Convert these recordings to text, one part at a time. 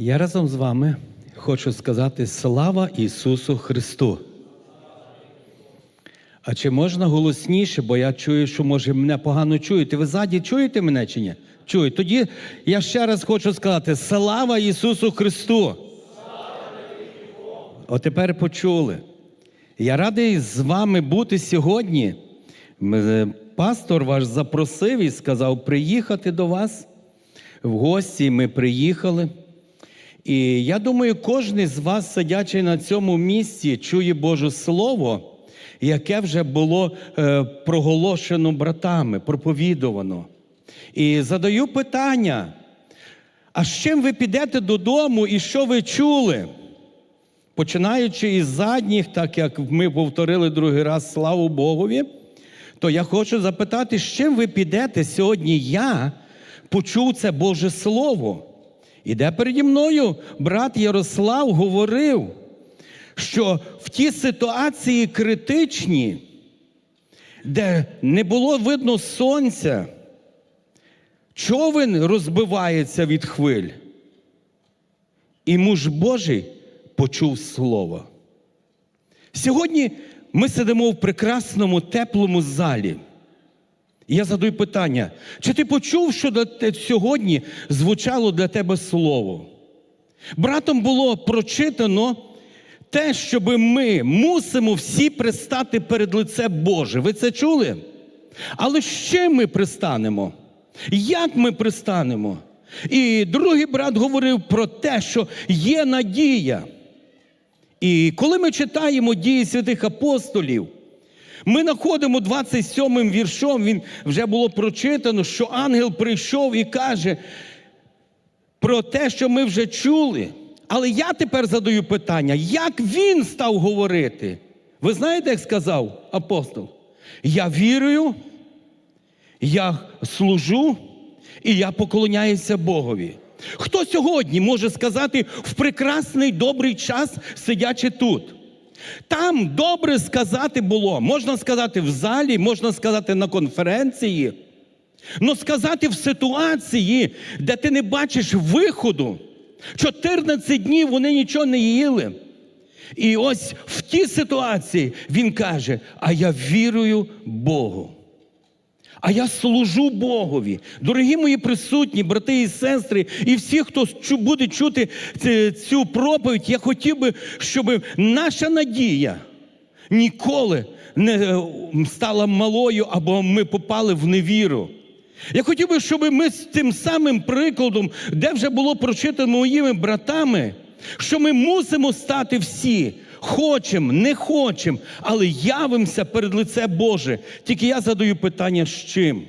Я разом з вами хочу сказати слава Ісусу Христу. А чи можна голосніше, бо я чую, що може мене погано чуєте. Ви ззаді чуєте мене чи ні? Чуєте. Тоді я ще раз хочу сказати: слава Ісусу Христу! От тепер почули. Я радий з вами бути сьогодні. Пастор ваш запросив і сказав приїхати до вас в гості. Ми приїхали. І я думаю, кожен з вас, сидячи на цьому місці, чує Боже Слово, яке вже було е, проголошено братами, проповідувано. І задаю питання: а з чим ви підете додому і що ви чули? Починаючи із задніх, так як ми повторили другий раз, славу Богові, то я хочу запитати, з чим ви підете сьогодні? Я почув це Боже Слово. І де переді мною брат Ярослав говорив, що в ті ситуації критичні, де не було видно сонця, човен розбивається від хвиль. І муж Божий почув слово. Сьогодні ми сидимо в прекрасному теплому залі. І я задаю питання: чи ти почув, що сьогодні звучало для тебе слово? Братом було прочитано те, щоб ми мусимо всі пристати перед лице Боже. Ви це чули? Але чим ми пристанемо? Як ми пристанемо? І другий брат говорив про те, що є надія. І коли ми читаємо дії святих апостолів, ми знаходимо 27 віршом, він вже було прочитано, що ангел прийшов і каже про те, що ми вже чули. Але я тепер задаю питання, як він став говорити? Ви знаєте, як сказав апостол? Я вірую, я служу і я поклоняюся Богові. Хто сьогодні може сказати в прекрасний добрий час, сидячи тут? Там добре сказати було, можна сказати в залі, можна сказати на конференції, але сказати в ситуації, де ти не бачиш виходу, 14 днів вони нічого не їли. І ось в тій ситуації він каже: А я вірую Богу. А я служу Богові. Дорогі мої присутні, брати і сестри, і всі, хто буде чути цю проповідь, я хотів би, щоб наша надія ніколи не е, стала малою або ми попали в невіру. Я хотів би, щоб ми з тим самим прикладом, де вже було прочитано моїми братами, що ми мусимо стати всі. Хочемо, не хочемо, але явимося перед лице Боже. Тільки я задаю питання з чим?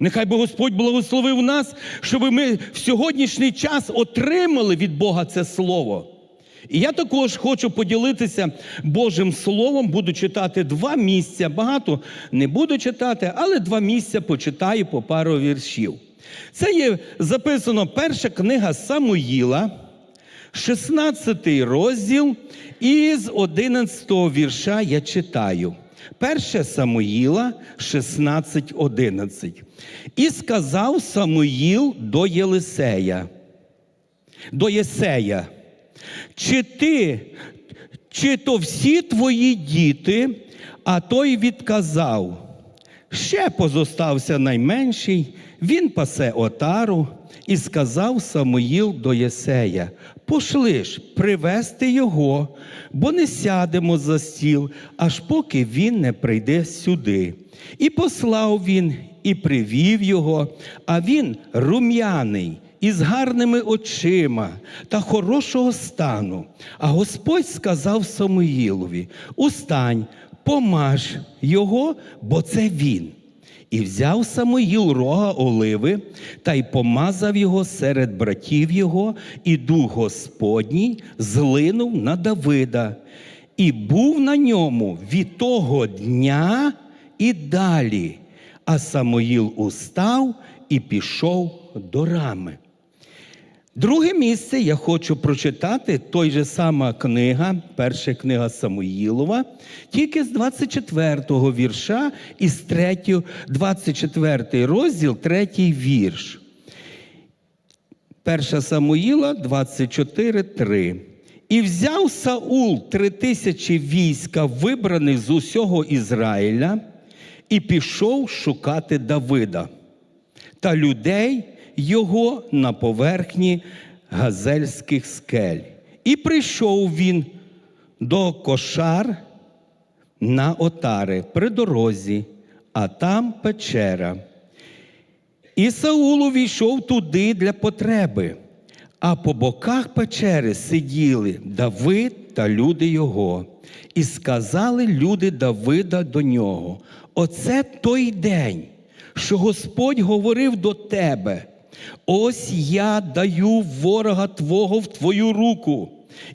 Нехай би Господь благословив нас, щоб ми в сьогоднішній час отримали від Бога це слово. І я також хочу поділитися Божим Словом, буду читати два місця. Багато не буду читати, але два місця почитаю по пару віршів. Це є записано перша книга Самуїла, 16 розділ, із 11 вірша я читаю. Перше Самуїла 16.11. І сказав Самуїл до Єлисея, до Єсея, чи ти, чи то всі твої діти, а той відказав. Ще позостався найменший, він пасе отару, і сказав Самуїл до Єсея: Пошли ж привести його, бо не сядемо за стіл, аж поки він не прийде сюди. І послав він, і привів його, а він рум'яний. Із гарними очима та хорошого стану. А Господь сказав Самуїлові: Устань, помаж його, бо це він. І взяв Самоїл рога оливи та й помазав його серед братів його, і дух Господній злинув на Давида, і був на ньому від того дня і далі. А Самоїл устав і пішов до рами. Друге місце я хочу прочитати той же сама книга, перша книга Самуїлова, тільки з 24-го вірша і з 3, 24 розділ, третій вірш. 1 Самуїла 24, 3. І взяв Саул три тисячі війська, вибраних з усього Ізраїля, і пішов шукати Давида та людей його на поверхні газельських скель. І прийшов він до кошар на отари при дорозі, а там печера. І Саул увійшов туди для потреби, а по боках печери сиділи Давид та люди його. І сказали люди Давида до нього: Оце той день, що Господь говорив до тебе. Ось я даю ворога твого в твою руку,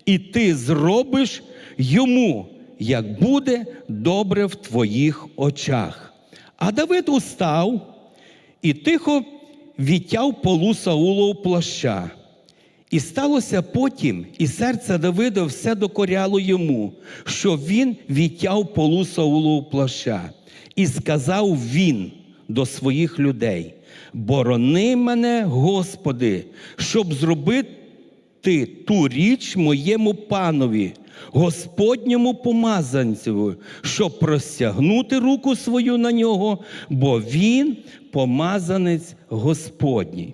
і ти зробиш йому, як буде добре в твоїх очах. А Давид устав і тихо відтяв полу Саулового плаща. І сталося потім, і серце Давида все докоряло йому, що він відтяв полу Саулового плаща. І сказав він до своїх людей: Борони мене, Господи, щоб зробити ту річ моєму панові, Господньому помазанцю, щоб простягнути руку свою на нього, бо він помазанець Господній.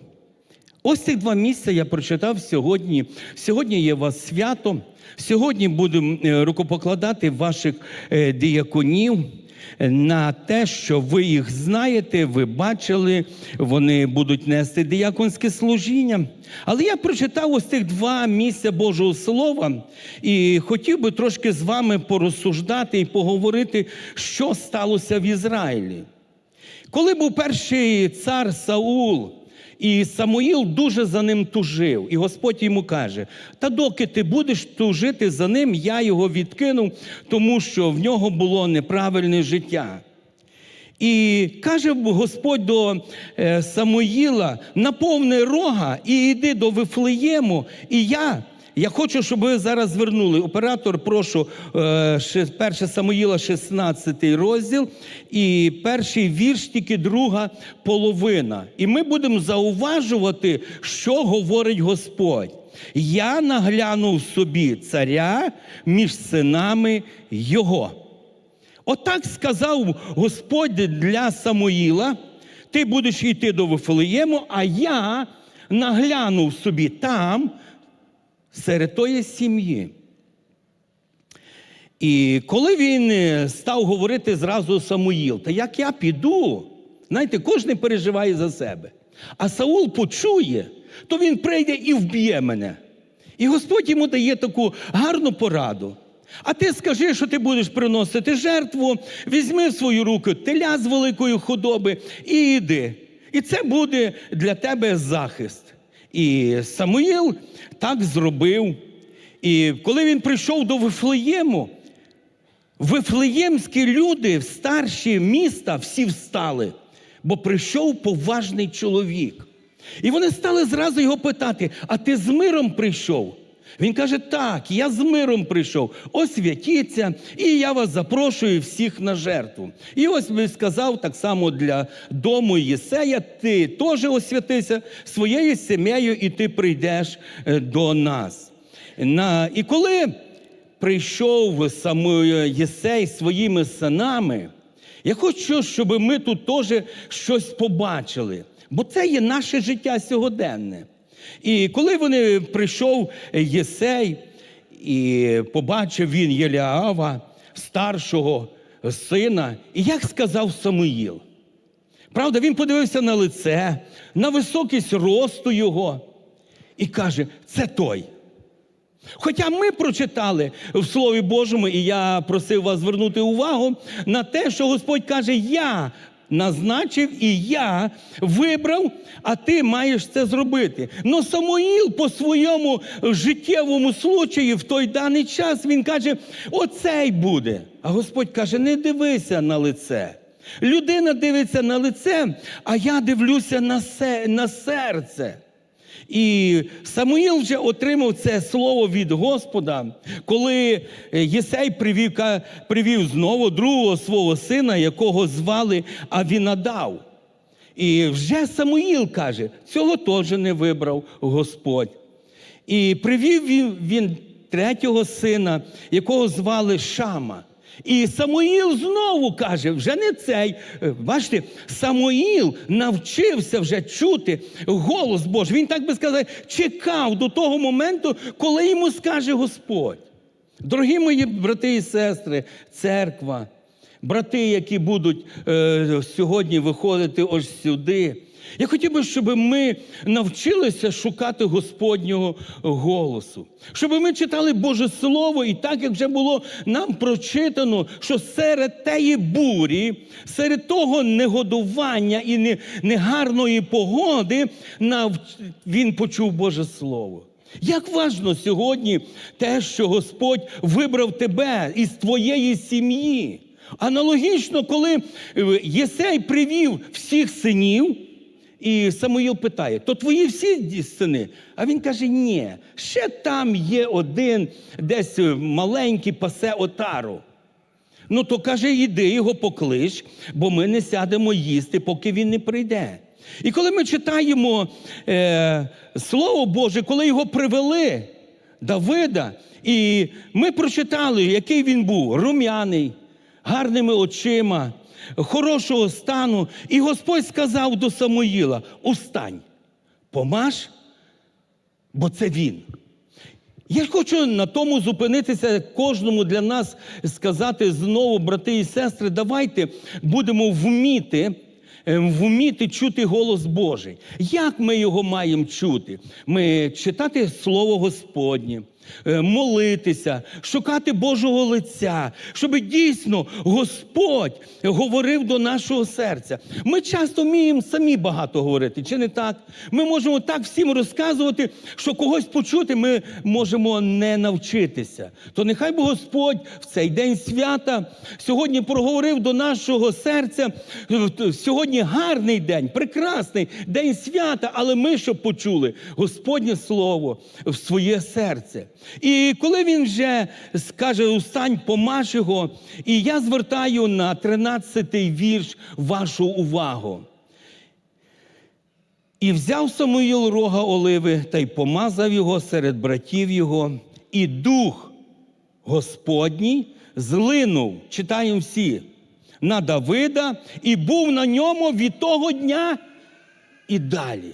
Ось цих два місця я прочитав сьогодні. Сьогодні є вас свято. Сьогодні будемо е, рукопокладати ваших е, діяконів на те, що ви їх знаєте, ви бачили, вони будуть нести діяконське служіння. Але я прочитав ось цих два місця Божого Слова і хотів би трошки з вами порозсуждати і поговорити, що сталося в Ізраїлі. Коли був перший цар Саул, і Самуїл дуже за ним тужив, і Господь йому каже: Та доки ти будеш тужити за ним, я його відкинув, тому що в нього було неправильне життя. І каже Господь до е, Самуїла: наповни рога і йди до Вифлеєму, і я. Я хочу, щоб ви зараз звернули. Оператор, прошу, е, ши- 1 Самуїла, 16 розділ, і перший вірш, тільки друга половина. І ми будемо зауважувати, що говорить Господь. Я наглянув собі царя між синами його. Отак сказав Господь для Самуїла: ти будеш йти до Вифлеєму, а я наглянув собі там, серед тої сім'ї. І коли він е, став говорити зразу Самуїл, та як я піду, знаєте, кожен переживає за себе. А Саул почує, то він прийде і вб'є мене. І Господь йому дає таку гарну пораду. А ти скажи, що ти будеш приносити жертву, візьми в свою руку теля з великої худоби і йди. І це буде для тебе захист. І Самуїл так зробив. І коли він прийшов до Вифлеєму, Вифлеємські люди, старші міста, всі встали, бо прийшов поважний чоловік. І вони стали зразу його питати: а ти з миром прийшов? Він каже: Так, я з миром прийшов. Освятіться, і я вас запрошую всіх на жертву. І ось він сказав так само для дому Єсея: ти теж освятися своєю сім'єю, і ти прийдеш е, до нас. На... І коли прийшов саме Єсей своїми синами, я хочу, щоб ми тут теж щось побачили, бо це є наше життя сьогоденне. І коли вони прийшов Єсей і побачив він Єліава, старшого сина, і як сказав Самуїл. Правда, він подивився на лице, на високість росту його і каже: це той. Хоча ми прочитали в Слові Божому, і я просив вас звернути увагу на те, що Господь каже: Я назначив і я вибрав, а ти маєш це зробити. Но Самуїл по своєму життєвому случаю в той даний час він каже: оцей буде. А Господь каже: не дивися на лице. Людина дивиться на лице, а я дивлюся на, се, на серце. І Самуїл вже отримав це слово від Господа, коли Єсей привів, привів знову другого свого сина, якого звали Авінадав. І вже Самуїл каже, цього теж не вибрав Господь. І привів він, він третього сина, якого звали Шама. І Самуїл знову каже, вже не цей. Е, Бачите, Самуїл навчився вже чути голос Божий. Він, так би сказати, чекав до того моменту, коли йому скаже Господь. Дорогі мої брати і сестри, церква, брати, які будуть е, сьогодні виходити ось сюди. Я хотів би, щоб ми навчилися шукати Господнього голосу, щоб ми читали Боже Слово, і так як вже було нам прочитано, що серед теї бурі, серед того негодування і негарної погоди він почув Боже Слово. Як важно сьогодні те, що Господь вибрав тебе із твоєї сім'ї. Аналогічно, коли е, Єсей привів всіх синів, і Самуїл питає: то твої всі сини? А він каже: ні, ще там є один, десь е, маленький пасе отару. Ну то каже, іди його поклич, бо ми не сядемо їсти, поки він не прийде. І коли ми читаємо е, Слово Боже, коли його привели, Давида, і ми прочитали, який він був рум'яний, гарними очима, хорошого стану. І Господь сказав до Самуїла: Устань, помаж, бо це він. Я хочу на тому зупинитися, кожному для нас сказати знову, брати і сестри, давайте будемо вміти. е, Вміти чути голос Божий. Як ми його маємо чути? Ми читати Слово Господнє, молитися, шукати Божого лиця, щоб дійсно Господь говорив до нашого серця. Ми часто вміємо самі багато говорити, чи не так? Ми можемо так всім розказувати, що когось почути ми можемо не навчитися. То нехай би Господь в цей день свята сьогодні проговорив до нашого серця. Сьогодні гарний день, прекрасний день свята, але ми щоб почули Господнє Слово в своє серце. І коли він вже скаже устань, помаш його, і я звертаю на 13-й вірш вашу увагу. І взяв Самуїл рога оливи та й помазав його серед братів його, і дух Господній злинув, читаємо всі, на Давида, і був на ньому від того дня і далі.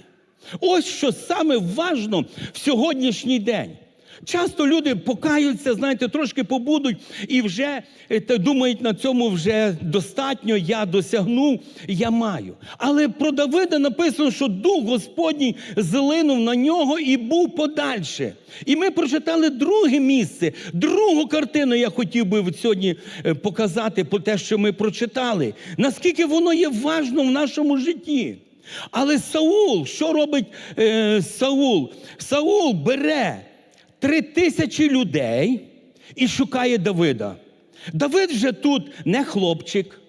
Ось що саме важно в сьогоднішній день. Часто люди покаються, знаєте, трошки побудуть і вже е, думають, на цьому вже достатньо, я досягнув, я маю. Але про Давида написано, що Дух Господній злинув на нього і був подальше. І ми прочитали друге місце, другу картину я хотів би сьогодні е, показати по те, що ми прочитали. Наскільки воно є важно в нашому житті. Але Саул, що робить е, Саул? Саул бере три тисячі людей і шукає Давида. Давид вже тут не хлопчик.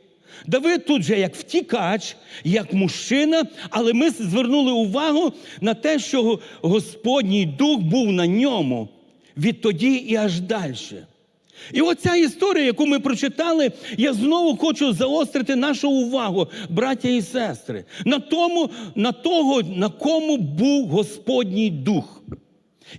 Давид тут вже як втікач, як мужчина, але ми звернули увагу на те, що Господній дух був на ньому відтоді і аж далі. І оця історія, яку ми прочитали, я знову хочу заострити нашу увагу, браття і сестри, на тому, на того, на кому був Господній дух.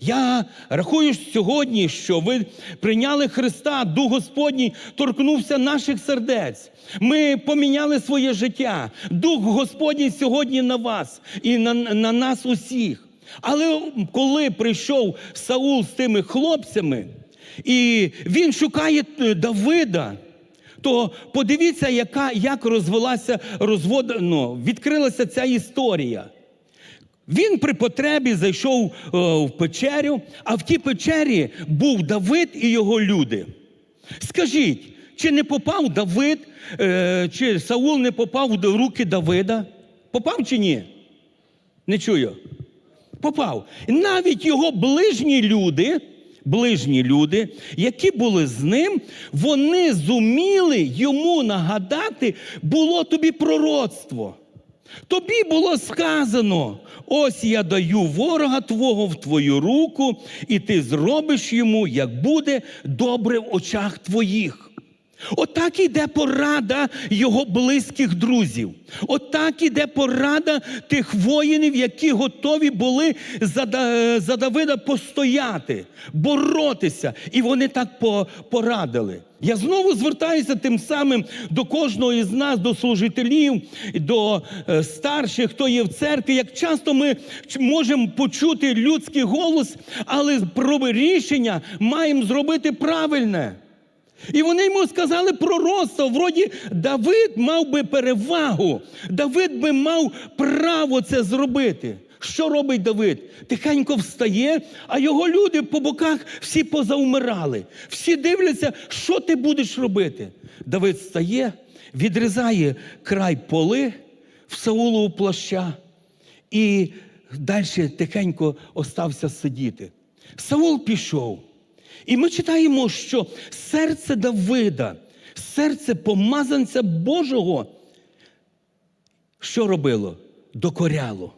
Я рахую сьогодні, що ви прийняли Христа, Дух Господній торкнувся наших сердець. Ми поміняли своє життя. Дух Господній сьогодні на вас і на, на нас усіх. Але коли прийшов Саул з тими хлопцями, і він шукає е, Давида, то подивіться, яка, як розвелася, розвод, ну, відкрилася ця історія. Він при потребі зайшов е, в печерю, а в тій печері був Давид і його люди. Скажіть, чи не попав Давид, е, чи Саул не попав в руки Давида? Попав чи ні? Не чую. Попав. Навіть його ближні люди, ближні люди, які були з ним, вони зуміли йому нагадати, було тобі пророцтво. Тобі було сказано: ось я даю ворога твого в твою руку, і ти зробиш йому, як буде добре в очах твоїх. Отак іде порада його близьких друзів. Отак іде порада тих воїнів, які готові були за, за Давида постояти, боротися. І вони так по- порадили. Я знову звертаюся тим самим до кожного із нас, до служителів, до е, старших, хто є в церкві. Як часто ми можемо почути людський голос, але про рішення маємо зробити правильне. І вони йому сказали пророцтво, вроді Давид мав би перевагу, Давид би мав право це зробити. Що робить Давид? Тихенько встає, а його люди по боках всі позаумирали. Всі дивляться, що ти будеш робити. Давид встає, відрізає край поли в Саулову плаща і далі тихенько остався сидіти. Саул пішов. І ми читаємо, що серце Давида, серце помазанця Божого, що робило? Докоряло.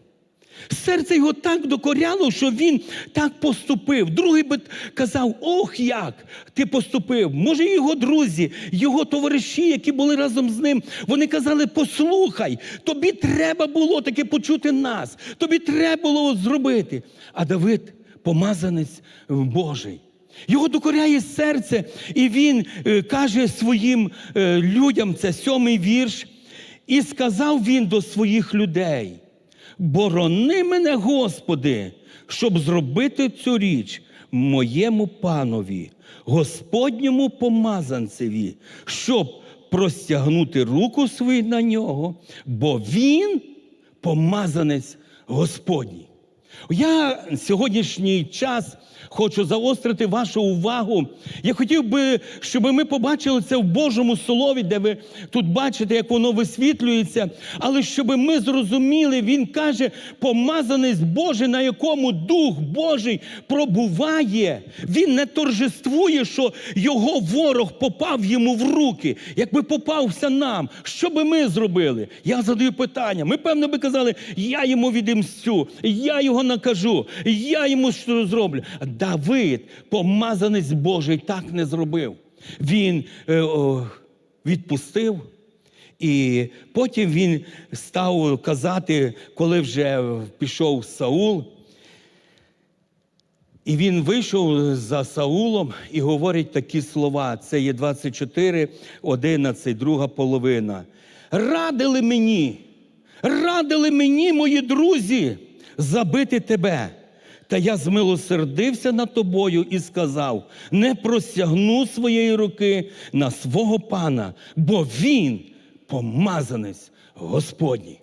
Серце його так докоряло, що він так поступив. Другий би казав: ох, як ти поступив. Може, його друзі, його товариші, які були разом з ним, вони казали: послухай, тобі треба було таки почути нас, тобі треба було зробити. А Давид помазанець Божий. Його докоряє серце, і він е, каже своїм е, людям, це сьомий вірш, і сказав він до своїх людей: Борони мене, Господи, щоб зробити цю річ моєму панові, Господньому помазанцеві, щоб простягнути руку свою на нього, бо він помазанець Господній. Я сьогоднішній час хочу заострити вашу увагу. Я хотів би, щоб ми побачили це в Божому Слові, де ви тут бачите, як воно висвітлюється. Але щоб ми зрозуміли, він каже, помазанець Божий, на якому Дух Божий пробуває. Він не торжествує, що його ворог попав йому в руки. Якби попався нам, що би ми зробили? Я задаю питання. Ми, певно, би казали, я йому відімстю, я його накажу, я йому що зроблю. Давид, помазанець Божий, так не зробив. Він е, відпустив. І потім він став казати, коли вже пішов Саул, і він вийшов за Саулом і говорить такі слова. Це є 24, 11, друга половина. Радили мені, радили мені, мої друзі, забити тебе. Та я змилосердився над тобою і сказав: не простягну своєї руки на свого пана, бо він помазанець Господній.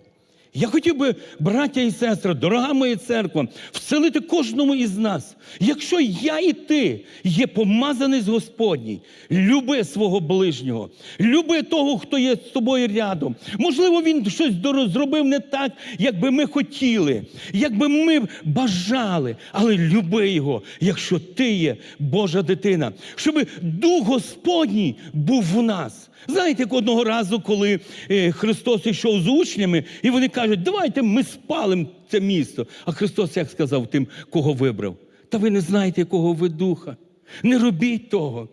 Я хотів би, браття і сестри, дорога моя церква, вселити кожному із нас. Якщо я і ти є помазанець Господній, люби свого ближнього, люби того, хто є з тобою рядом. Можливо, він щось зробив не так, як би ми хотіли, як би ми бажали, але люби його, якщо ти є Божа дитина, щоб Дух Господній був в нас. Знаєте, як одного разу, коли е, Христос йшов з учнями, і вони кажуть, давайте ми спалимо це місто. А Христос як сказав тим, кого вибрав? Та ви не знаєте, якого ви духа. Не робіть того.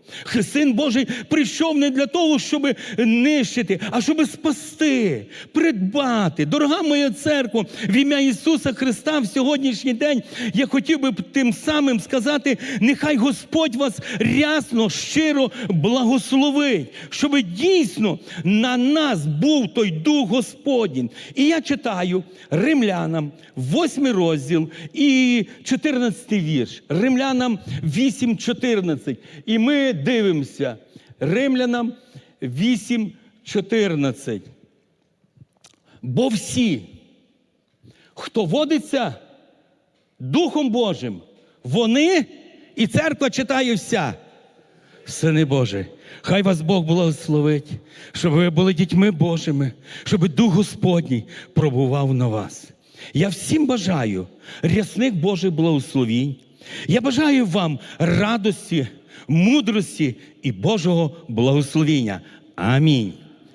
Син Божий прийшов не для того, щоб нищити, а щоб спасти, придбати. Дорога моя церква, в ім'я Ісуса Христа в сьогоднішній день я хотів би тим самим сказати, нехай Господь вас рясно, щиро благословить, щоб дійсно на нас був той Дух Господній. І я читаю Римлянам, 8 розділ і 14 вірш. Римлянам 8, 14. І ми дивимося. Римлянам 8, 14. Бо всі, хто водиться Духом Божим, вони і церква читає вся. Сини Божі, хай вас Бог благословить, щоб ви були дітьми Божими, щоб Дух Господній пробував на вас. Я всім бажаю рясних Божих благословінь. Я бажаю вам радості, мудрості і Божого благословіння. Амінь.